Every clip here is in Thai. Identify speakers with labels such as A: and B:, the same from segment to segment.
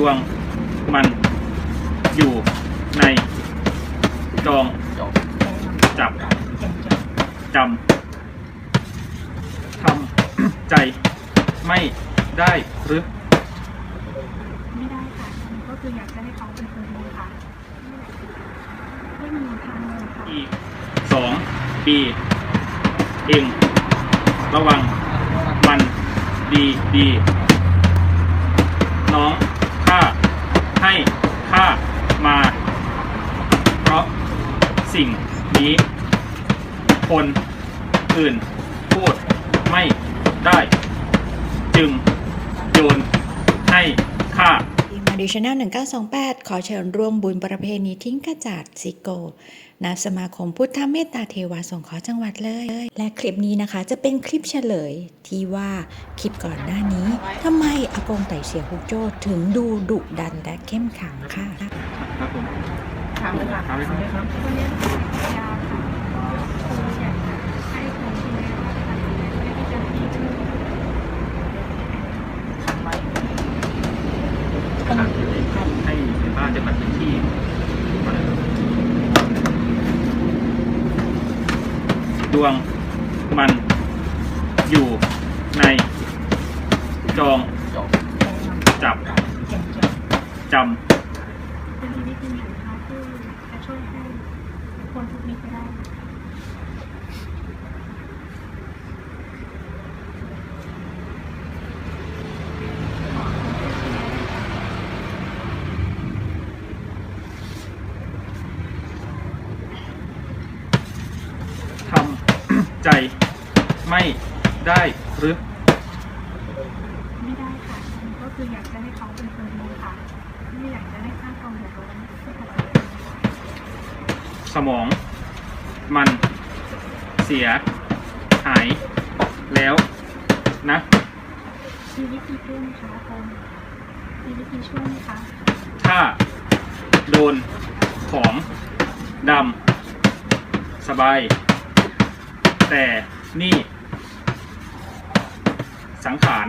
A: ดวงมันอยู่ในจอง
B: จบ
A: จับจำทำใจไม่ได้หรือ
C: ไม่ได้ค่ะก็คืออยากจะให้เขาเป็นคนดีค่ะไม่มีทางเลยค่ะ
A: อีกสองปีเองระวังมันดีดี สิ่งนี้คนอื่นพูดไม่ได้ จึงโยนให้ข้า
D: ทีมมาดิชแนล1928 ขอเชิญร่วมบุญประเพณีทิ้งกระจาดซิโกณสมาคมพุทธเมตตาเทวาสงเคราะห์จังหวัดเลย และคลิปนี้นะคะจะเป็นคลิปเฉลยที่ว่าคลิปก่อนหน้านี้ทำไมอากงไต่เสียฮุกโจ้ถึงดูดุดันและเข้มขังค่ะ
A: ครับผม
B: ถามเลยค่ะ
A: ถามเลยครับ
C: วันนี้ยาค่ะคืออยากจะให้คนที่ไม่ว่าจะทำอะไรไม่ได้จะดีขึ้น
A: ให้ในบ้านจะปัดพื้นที่ดวงมันอยู่ในจอง
B: จบ
A: จับจ
C: เป็นที่ที่คุณอยู่นะคะที่จะช่วยให้คนทุกนี้ไปได้ำ
A: ทำใจไม่ได้หรือ
C: ไม่ได้ค่ะก็คืออยากจะให้เขาเป็นคนดีค่ะ ไม่อยากจะให้ สร้างความเดือดร้อนให้กับคนอื่นค่ะ
A: สมอง มันเสีย หาย แล้วนะ
C: มีวิธีช่วยไหมคะคนมีวิธีช่วยไหมคะ
A: ถ้าโดนของดำสบาย แต่นี่ สังขาร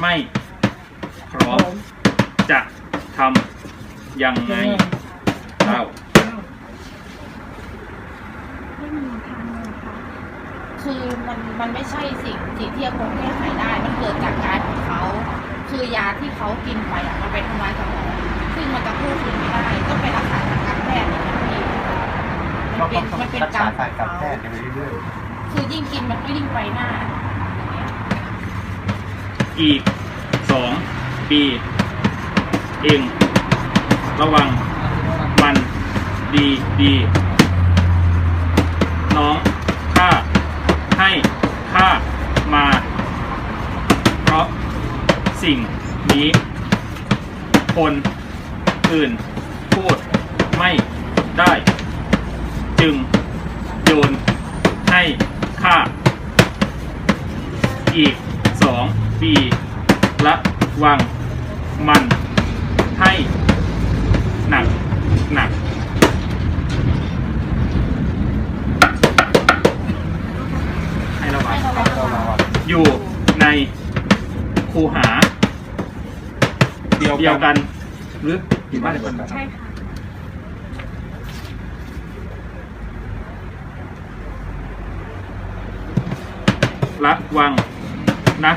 A: ไม่พร้อมจะ ทำยังไงเล่า
C: ไม่มีทางเลยค่ะ
E: คือมันมันไม่ใช่สิ่งสิ่งที่อากงแก้ไขได้ มันเกิดจากการของเขา คือยาที่เขากินไปอะมันไปทำลายสมองซึ่งมันจะพูดคืนไม่ได้ต้องไปรักษาทางการแพทย์อย่างนี้มันเป็นมันเป็นกรรมของเขาคือยิ่งกินมันก็ยิ่งไปหน้าอย่างเงี้ย
A: อีกสองปี เอง ระวังมันดีดีน้องข้าให้ข้ามา เพราะสิ่งนี้ คนอื่นพูดไม่ได้ จึงโยนให้ข้าอีกสองปีละวังมันให้หนักหนัก ให้ระวัง
E: ให้ระวังระวัง
A: อยู่ในคูหา
B: เดียว
A: เดียว
B: กั
A: กันนหรืออยู่บ้านเดียวกัน
C: ใช่ค่ะ
A: ระวังนะ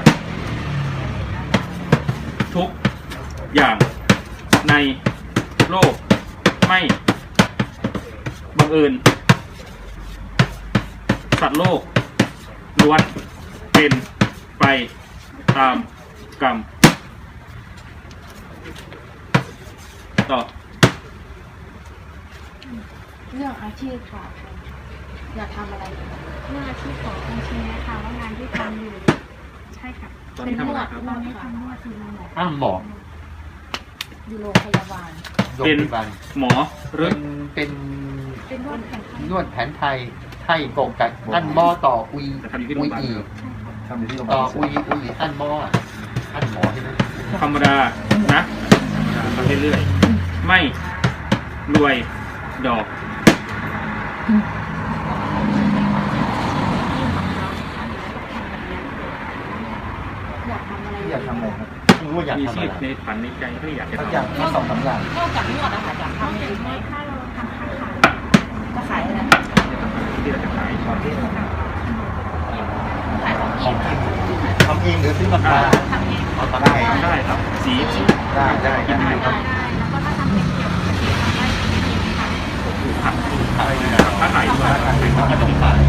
A: ทุกอย่างในโลกไม่บังเอิญสัตว์โลกล้วนเป็นไปตามกรรม ต่อ
E: เรื่องอาชีพค่ะอยากทำอะไร
C: เรื่องอาชีพของคุณชินนะคะว่างานที่ทำอยู่ใช่ค่ะ
A: ตอนนี้ทำอะไรครับ
C: ตอนนี้ทำนวดคือหมอ
B: อ้าวหมอ
E: อยู่โรงพยาบาล
B: โรง
A: เป็น
B: พยาบาล
A: หมอหรือ
B: เป็นเป็น
C: เป็นนวดแผนไทย
B: นวดแผนไทยไทยกงกันอันหมอต่ออุย
A: แต่ทำอยู่ที่โร
B: อุ
A: ง
B: ย
A: พยาบาล
B: อี
C: ใช่ค่ะ
F: ทำอยู่ที่โรงพยา
B: ต่อบา
F: ล
B: อุยอุยอันหมออะอันหมอใช่ไหม
A: ธรรมดานะ ทำเรื่อยๆ ไม่รวยดอก
E: อยากทำอะไร
F: อยากทำอะไรครับ
B: อืมว่าอยาก
A: มี
B: ทำ
A: ชี
B: อะ
A: พ
B: ไร
A: ในฝันในใจก็อยากจะ
B: เขา
A: ทำ
B: อยากแค่สองสามอย่าง
E: นอกจากนวดอะค่ะอยาก
C: นอก
E: ทำเอ
C: จาก
E: งไหม
C: นี้ถ้าเราทำค้าขาย
E: จะขายอะไร
A: ที่เราจะขาย
B: ของที่
E: ขายของ
B: ข
E: กิ
B: อง
E: น
B: กินทำเองหรือซื้อมาขาย
E: ทำเอง
B: เอาทำได้
A: ได้ครับ สี
B: ได้ได้ได้
E: ได้
B: ครับ
C: ได้แล้วก็ถ้าทำเป็นเกี่ยวกับเกี่ยวกับได้จริงๆค่ะ
A: ผัก
B: นะครับ
A: ค้าขายดีกว่า
B: ขายขายต้องขาย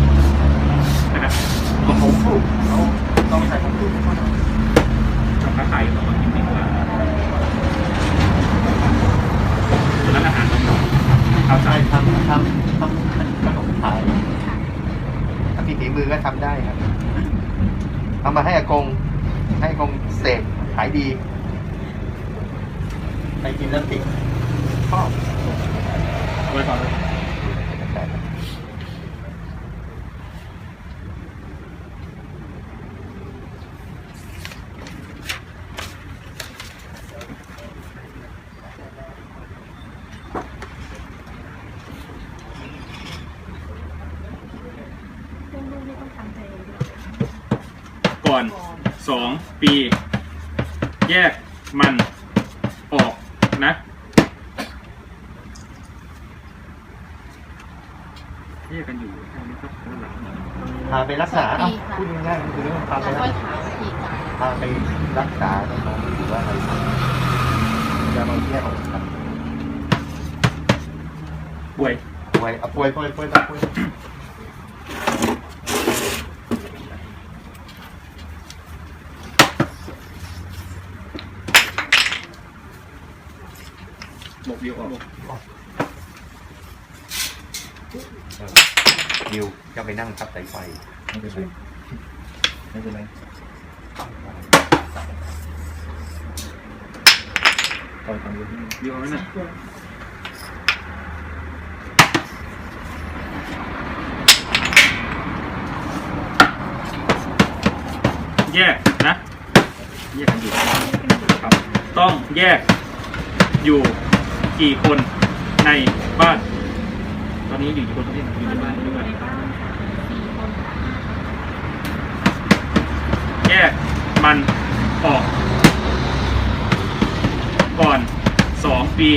A: นะครับ
B: ของผมถูกเขาต้องใช้ของถูก
A: ค้าขายของมันจริงๆว่าร้านอาหารต้องเอา
B: ใช่
A: ใส่
B: ทำทำทำขนมขายถ้ามีฝีมือก็ทำได้ครับเอามาให้อากง ให้อากงเสกขายดีใครกินแล้วติดชอบ
A: ไว้ก่อนเลย
C: เรื่องลูกนี่ต้องทำใจเองด้วย
A: ก่อน สองปี แยกมันออกนะแยกกันอยู่ใช่ไหมครับด้านหลัง
B: พาไปรักษาเอ้าพูดง่ายๆก็คือเรื่องพาไป
E: แล้ว
B: รั
E: ค่อย
B: กษา
E: ถามวิธีการ
B: พาไปรักษาตรงนั้นหรือว่าอะไรจะมาแยกออกครับ
A: ป่วย
B: ป่วยเอาป่วยป่วยป่วยป่วย
A: หมกเดียวออก
B: ดิวจะไปนั่งทับสายไฟ
A: ไม่เป็นไรไม่เป็นไรปล่อยของเดียวเดียวเอาไว้น่ะแยกนะแยกกันอยู่ครับต้องแยกอยู่ กี่คนในบ้าน ตอนนี้อยู่กี่คนที่อยู่ในบ้านด้วยกันแยกมันออก ก่อนสองปี